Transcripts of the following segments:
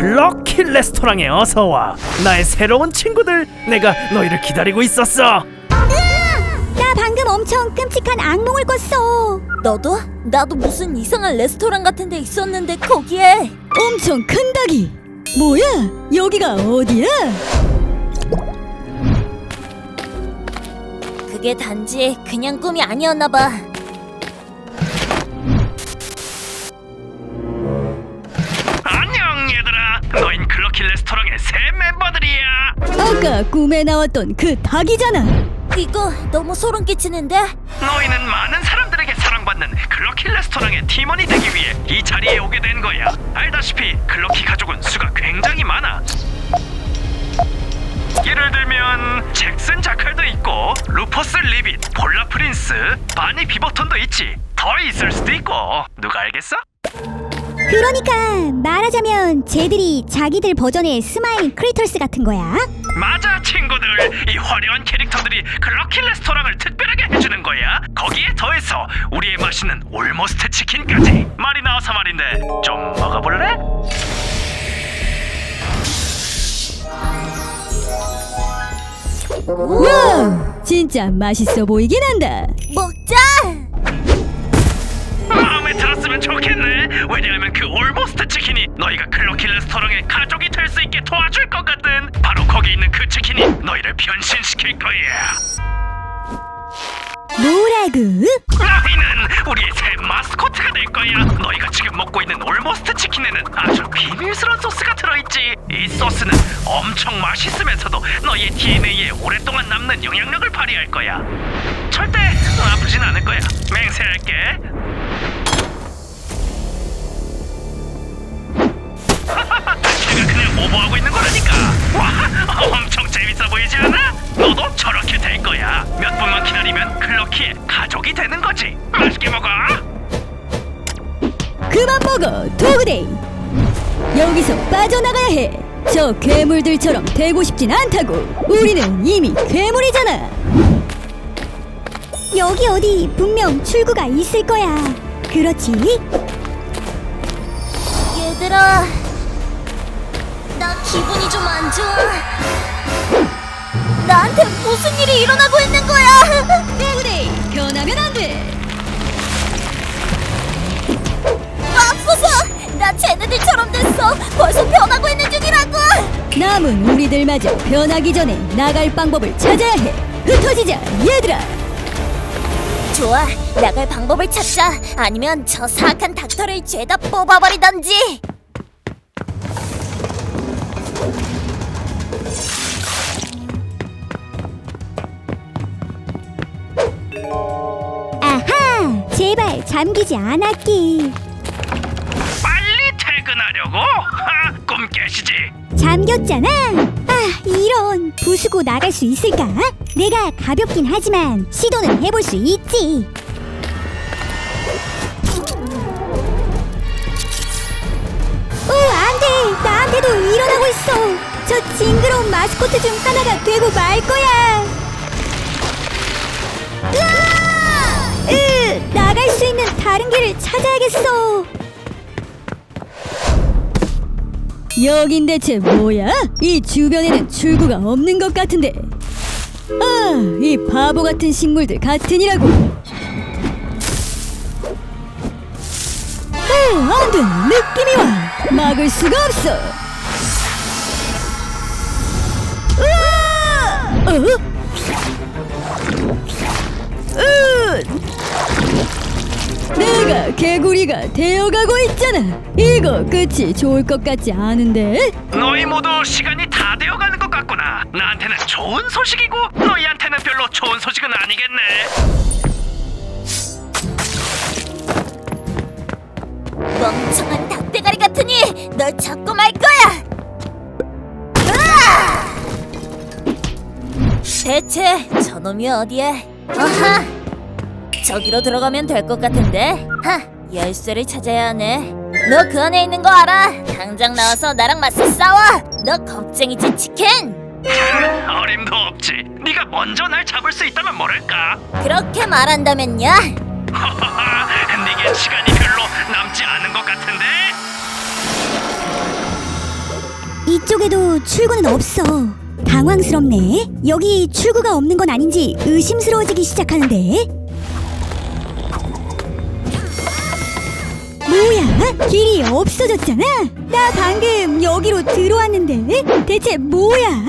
글럭키 레스토랑에 어서 와. 나의 새로운 친구들, 내가 너희를 기다리고 있었어. 나 방금 엄청 끔찍한 악몽을 꿨어. 너도? 나도 무슨 이상한 레스토랑 같은 데 있었는데 거기에 엄청 큰 닭이. 뭐야? 여기가 어디야? 그게 단지 그냥 꿈이 아니었나 봐. 너흰 글럭키 레스토랑의 새 멤버들이야. 아까 꿈에 나왔던 그 닭이잖아. 이거 너무 소름 끼치는데? 너희는 많은 사람들에게 사랑받는 글럭키 레스토랑의 팀원이 되기 위해 이 자리에 오게 된 거야. 알다시피 글럭키 가족은 수가 굉장히 많아. 예를 들면 잭슨 자칼도 있고 루퍼스 리빗, 폴라 프린스, 바니 비버턴도 있지. 더 있을 수도 있고 누가 알겠어? 그러니까 말하자면 쟤들이 자기들 버전의 스마일 크리터스 같은 거야. 맞아 친구들 이 화려한 캐릭터들이 글럭키 레스토랑을 특별하게 해주는 거야 거기에 더해서 우리의 맛있는 올모스트 치킨까지 말이 나와서 말인데 좀 먹어볼래? 와, 진짜 맛있어 보이긴 한다. 먹자! 마음에 들었으면 좋겠네 왜냐하면 그 올모스트 치킨이 너희가 글럭키 레스토랑의 가족이 될 수 있게 도와줄 거거든 바로 거기 있는 그 치킨이 너희를 변신시킬 거야 뭐라고? 너희는 우리의 새 마스코트가 될 거야. 너희가 지금 먹고 있는 올모스트 치킨에는 아주 비밀스러운 소스가 들어있지. 이 소스는 엄청 맛있으면서도 너희의 DNA에 오랫동안 남는 영향력을 발휘할 거야. 절대 아프진 않을 거야. 맹세할게. 엄청 재밌어 보이지 않아? 너도 저렇게 될 거야. 몇 분만 기다리면 클럭키의 가족이 되는 거지. 맛있게 먹어. 그만 먹어, 도그데이. 여기서 빠져나가야 해. 저 괴물들처럼 되고 싶진 않다고. 우리는 이미 괴물이잖아. 여기 어디 분명 출구가 있을 거야. 그렇지? 얘들아, 안 좋아. 나한테 무슨 일이 일어나고 있는 거야? 도그데이, 변하면 안 돼. 맙소사! 나 쟤네들처럼 됐어. 벌써 변하고 있는 중이라고. 남은 우리들마저 변하기 전에 나갈 방법을 찾아야 해. 흩어지자, 얘들아. 좋아, 나갈 방법을 찾자. 아니면 저 사악한 닥터를 죄다 뽑아버리던지. 잠기지 않았기. 빨리 퇴근하려고? 하, 꿈 깨시지. 잠겼잖아. 아, 이런 부수고 나갈 수 있을까? 내가 가볍긴 하지만 시도는 해볼 수 있지. 어, 안 돼. 나한테도 일어나고 있어. 저 징그러운 마스코트 중 하나가 되고 말 거야. 으아! 으, 나갈 수 있는 다른 길을 찾아야겠어. 여긴 대체 뭐야? 이 주변에는 출구가 없는 것 같은데. 아, 이 바보 같은 식물들 같으니라고. 아, 안 돼. 느낌이 와. 막을 수가 없어. 으아! 어? 으! 내가 개구리가 되어가고 있잖아. 이거 끝이 좋을 것 같지 않은데? 너희 모두 시간이 다 되어가는 것 같구나. 나한테는 좋은 소식이고 너희한테는 별로 좋은 소식은 아니겠네. 멍청한 닭대가리 같으니 널 잡고 말 거야. 으아! 대체 저놈이 어디에? 아하! 저기로 들어가면 될 것 같은데. 하! 열쇠를 찾아야 하네. 너 그 안에 있는 거 알아? 당장 나와서 나랑 맞서 싸워. 너 겁쟁이지 치킨. 어림도 없지. 네가 먼저 날 잡을 수 있다면 모를까. 그렇게 말한다면요. 네겐 시간이 별로 남지 않은 것 같은데. 이쪽에도 출구는 없어. 당황스럽네. 여기 출구가 없는 건 아닌지 의심스러워지기 시작하는데. 뭐야? 길이 없어졌잖아. 나 방금 여기로 들어왔는데 대체 뭐야?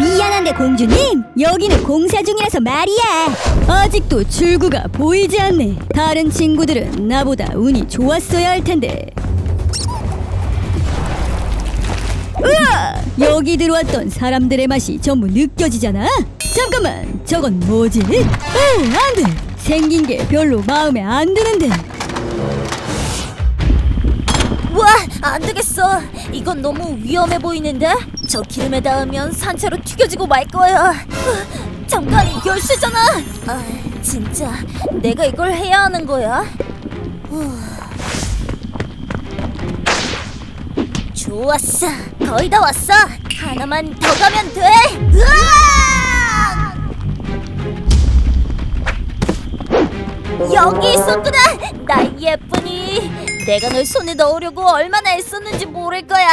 미안한데 공주님 여기는 공사 중이라서 말이야. 아직도 출구가 보이지 않네. 다른 친구들은 나보다 운이 좋았어야 할 텐데. 으아! 여기 들어왔던 사람들의 맛이 전부 느껴지잖아. 잠깐만, 저건 뭐지? 오, 안 돼. 생긴 게 별로 마음에 안 드는데. 와, 안 되겠어. 이건 너무 위험해 보이는데? 저 기름에 닿으면 산채로 튀겨지고 말 거야. 으, 잠깐, 열쇠잖아. 아, 진짜 내가 이걸 해야 하는 거야? 후. 좋았어. 거의 다 왔어. 하나만 더 가면 돼. 으아! 여기 있었구나. 나의 예쁜이. 내가 널 손에 넣으려고 얼마나 애썼는지 모를 거야.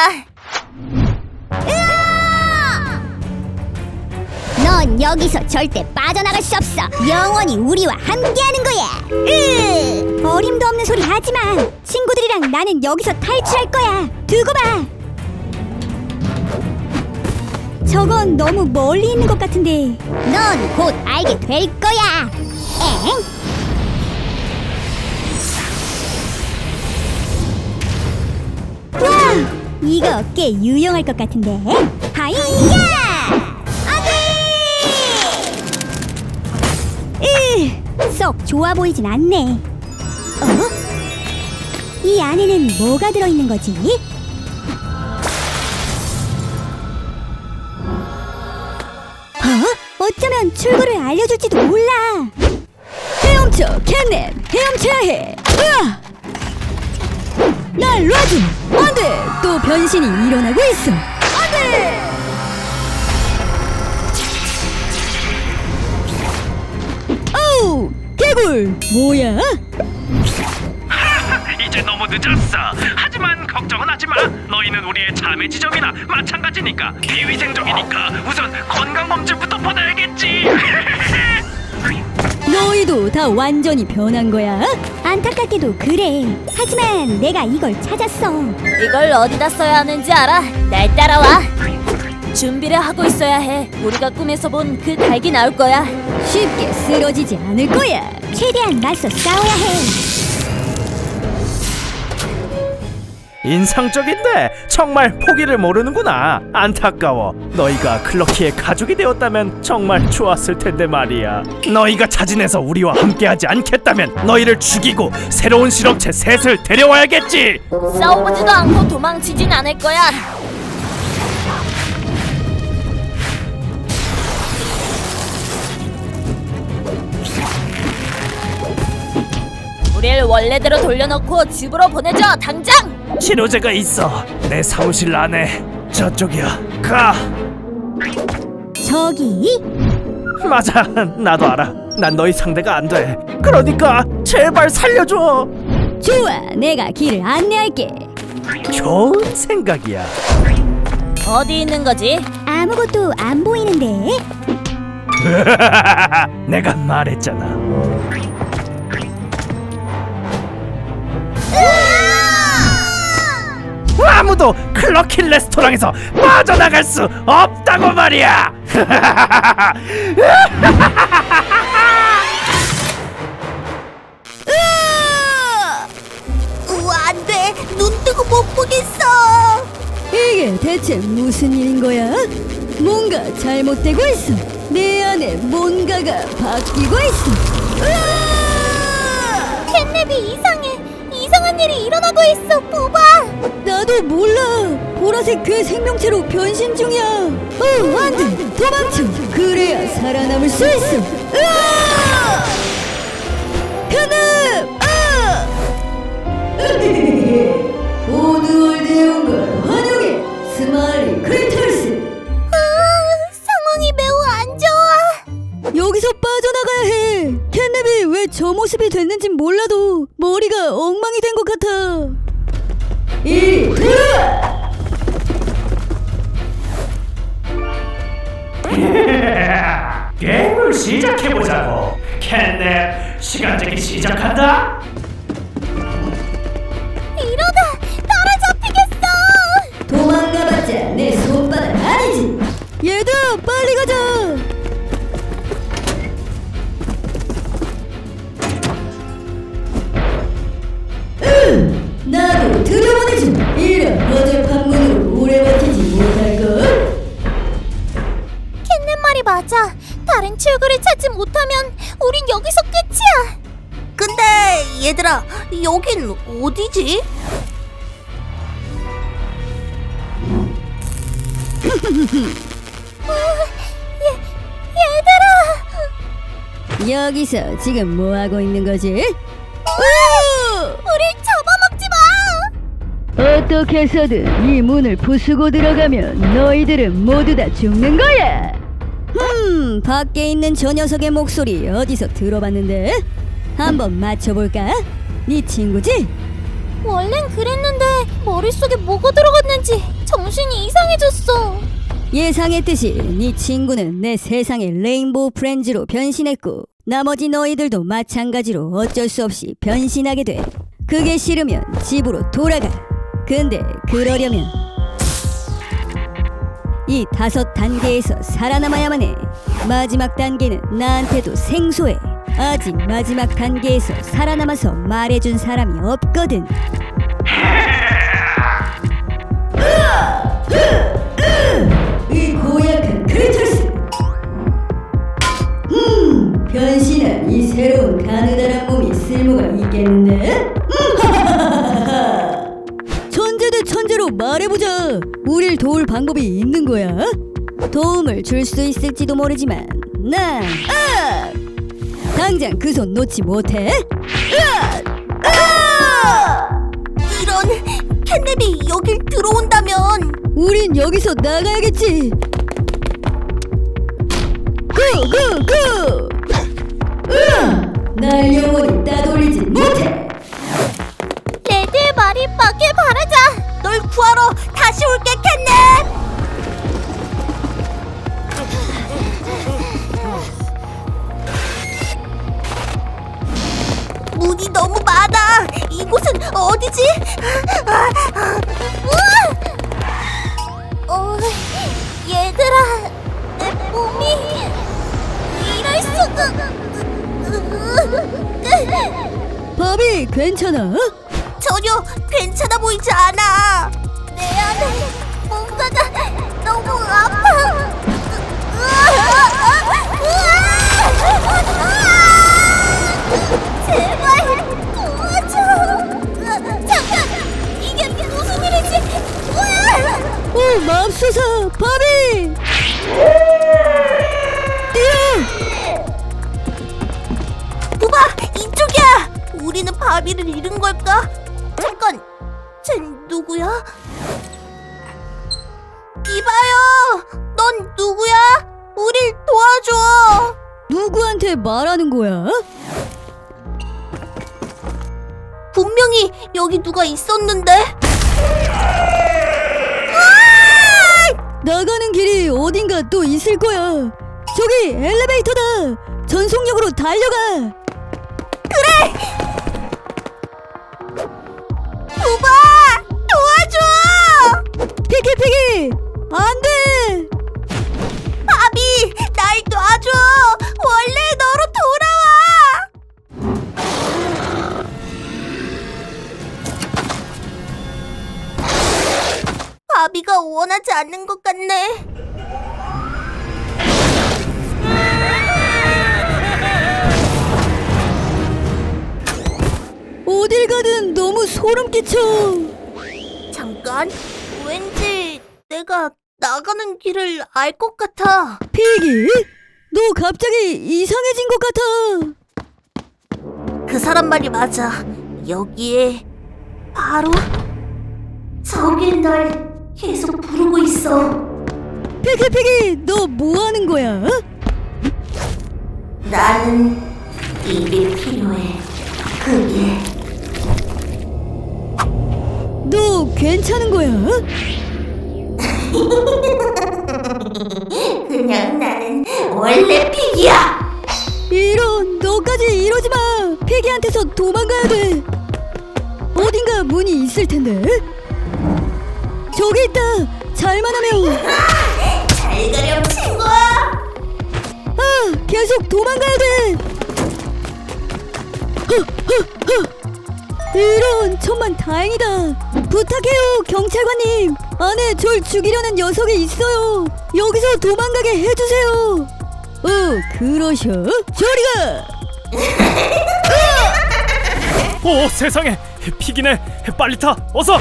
넌 여기서 절대 빠져나갈 수 없어. 영원히 우리와 함께하는 거야. 으, 어림도 없는 소리 하지 마. 친구들이랑 나는 여기서 탈출할 거야. 두고 봐. 저건 너무 멀리 있는 것 같은데. 넌 곧 알게 될 거야. 엥? 이거 꽤 유용할 것 같은데. 하이야! 으, 썩 좋아 보이진 않네. 어? 이 안에는 뭐가 들어있는 거지? 어? 어쩌면 출구를 알려줄지도 몰라. 헤엄쳐, 캣넵! 헤엄쳐야 해! 으아! 날 놔줘! 안 돼! 또 변신이 일어나고 있어! 안 돼! 어우! 개굴! 뭐야? 이제 너무 늦었어. 하지만 걱정은 하지 마. 너희는 우리의 자매 지점이나 마찬가지니까 비위생적이니까 우선 건강 검진부터 받아야겠지. 너희도 다 완전히 변한 거야? 안타깝게도 그래. 하지만 내가 이걸 찾았어. 이걸 어디다 써야 하는지 알아? 날 따라와. 준비를 하고 있어야 해. 우리가 꿈에서 본 그 닭이 나올 거야. 쉽게 쓰러지지 않을 거야! 최대한 맞서 싸워야 해. 인상적인데 정말 포기를 모르는구나. 안타까워. 너희가 클로키의 가족이 되었다면 정말 좋았을 텐데 말이야. 너희가 자진해서 우리와 함께하지 않겠다면 너희를 죽이고 새로운 실험체 셋을 데려와야겠지. 싸워보지도 않고 도망치진 않을 거야. 우릴 원래대로 돌려놓고 집으로 보내줘 당장. 신호제가 있어. 내 사무실 안에 저쪽이야. 가. 저기 맞아. 나도 알아. 난 너희 상대가 안 돼. 그러니까 제발 살려줘. 좋아! 내가 길을 안내할게! 좋은 생각이야. 어디 있는 거지? 아무것도 안 보이는데. 내가 말했잖아. 아무도 클러키 레스토랑에서 빠져나갈 수 없다고 말이야. 우와 안 돼. 눈 뜨고 못 보겠어. 이게 대체 무슨 일인 거야? 뭔가 잘못되고 있어. 내 안에 뭔가가 바뀌고 있어. 으아! 캣냅이 이상해. 이상한 일이 일어나고 있어. 보봐. 나도 몰라. 보라색 그 생명체로 변신 중이야. 어, 안 돼. 도망쳐. 그래야 살아남을 수 있어. 으아! 그는 얘, 얘들아. 여기서 지금 뭐 하고 있는 거지? 우릴 잡아먹지 마. 어떻게 해서든 이 문을 부수고 들어가면 너희들은 모두 다 죽는 거야. 음, 밖에 있는 저 녀석의 목소리 어디서 들어봤는데? 한번 맞춰볼까? 네 친구지? 원래는 그랬는데 머릿속에 뭐가 들어갔는지 정신이 이상해졌어. 예상했듯이 네 친구는 내 세상의 레인보우 프렌즈로 변신했고 나머지 너희들도 마찬가지로 어쩔 수 없이 변신하게 돼. 그게 싫으면 집으로 돌아가. 근데 그러려면 이 다섯 단계에서 살아남아야만 해. 마지막 단계는 나한테도 생소해. 아직 마지막 단계에서 살아남아서 말해준 사람이 없거든. 이 고약한 크리처스! 음 변신한 이 새로운 가느다란 몸이 쓸모가 있겠는데? 음, 천재 대 천재로 말해보자! 우릴 도울 방법이 있는 거야? 도움을 줄 수 있을지도 모르지만 난 아! 당장 그 손 놓지 못해 으아! 아! 이런 캣냅이 여길 들어온다면 우린 여기서 나가야겠지. 으아! 날 영원히 따돌리지 못해. 레드의 말이 맞길 바라자. 널 구하러 다시 올게 캣냅 어디지? 어, 얘들아, 내 몸이 이럴 수가. 바비 괜찮아? 전혀 괜찮아 보이지 않아 내 안에 뭔가가 너무 아파. 제발 걸까? 잠깐 쟨 누구야? 이봐요 넌 누구야? 우릴 도와줘 누구한테 말하는 거야? 분명히 여기 누가 있었는데 나가는 길이 어딘가 또 있을 거야. 저기 엘리베이터다. 전속력으로 달려가. 피기 피기. 안 돼. 바비 날 놔줘 원래 너로 돌아와 바비가 원하지 않는 것 같네 어딜 가든 너무 소름 끼쳐. 잠깐 왠지 내가 나가는 길을 알 것 같아 피기? 너 갑자기 이상해진 것 같아. 그 사람 말이 맞아 여기에 바로 저기 날 계속 부르고 있어 피기 피기, 너 뭐 하는 거야? 나는 이게 필요해. 그게 너 괜찮은 거야? 그냥 나는 원래 픽이야. 이런 너까지 이러지 마. 피기한테서 도망가야 돼. 어딘가 문이 있을 텐데. 저기 있다. 잘만 하면 잘 가렴 친구야. 아 계속 도망가야 돼. 허, 허, 허. 이런 천만 다행이다. 부탁해요 경찰관님. 안에 절 죽이려는 녀석이 있어요. 여기서 도망가게 해주세요. 어 그러셔. 저리가. 오 세상에 피기네 빨리 타 어서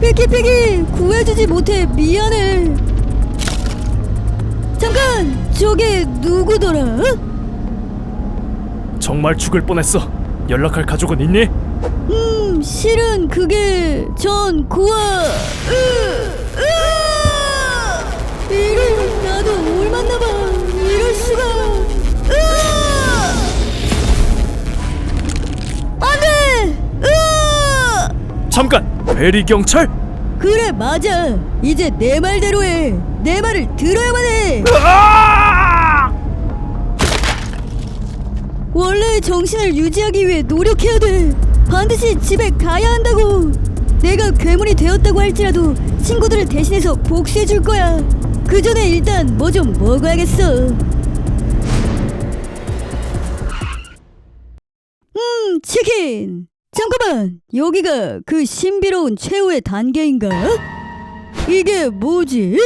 피키피키 구해주지 못해 미안해. 잠깐 저게 누구더라? 정말 죽을 뻔했어. 연락할 가족은 있니? 음 실은 그게 전 으, 으, 이런 나도 옮았나봐. 이럴 수가. 으, 안돼! 으, 잠깐 베리 경찰? 그래 맞아. 이제 내 말대로 해 내 말을 들어야만 해. 으아! 원래의 정신을 유지하기 위해 노력해야 돼. 반드시 집에 가야 한다고. 내가 괴물이 되었다고 할지라도 친구들을 대신해서 복수해 줄 거야. 그 전에 일단 뭐 좀 먹어야겠어. 음, 치킨. 잠깐만. 여기가 그 신비로운 최후의 단계인가? 이게 뭐지?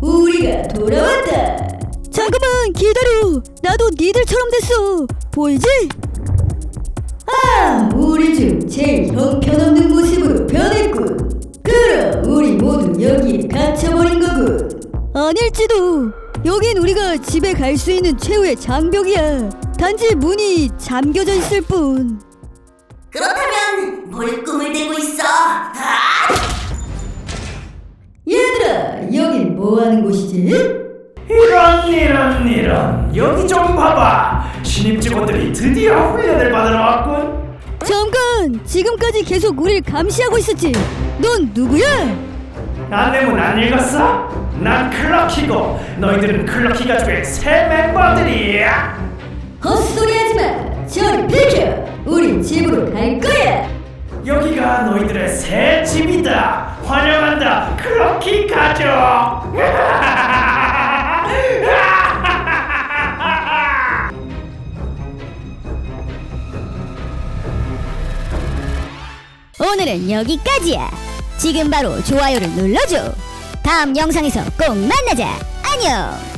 우리가 돌아왔다. 잠깐만 기다려. 나도 니들처럼 됐어. 보이지? 아, 우리 중 제일 형편없는 모습으로 변했군. 그럼 우리 모두 여기에 갇혀버린 거군. 아닐지도. 여긴 우리가 집에 갈 수 있는 최후의 장벽이야. 단지 문이 잠겨져 있을 뿐. 그렇다면 뭘 꿈을 대고 있어? 아! 얘들아, 여긴 뭐 하는 곳이지? 이런 이런 이런 여기 좀 봐봐 신입 직원들이 드디어 훈련을 받으러 왔군 잠깐! 지금까지 계속 우릴 감시하고 있었지. 넌 누구야? 안내문 안 읽었어? 난 클럭키고 너희들은 클럭키 가족의 새 멤버들이야 헛소리하지 마. 저리 비켜. 우리 집으로 갈 거야. 여기가 너희들의 새 집이다 환영한다 클럭키 가족 오늘은 여기까지야. 지금 바로 좋아요를 눌러줘. 다음 영상에서 꼭 만나자. 안녕.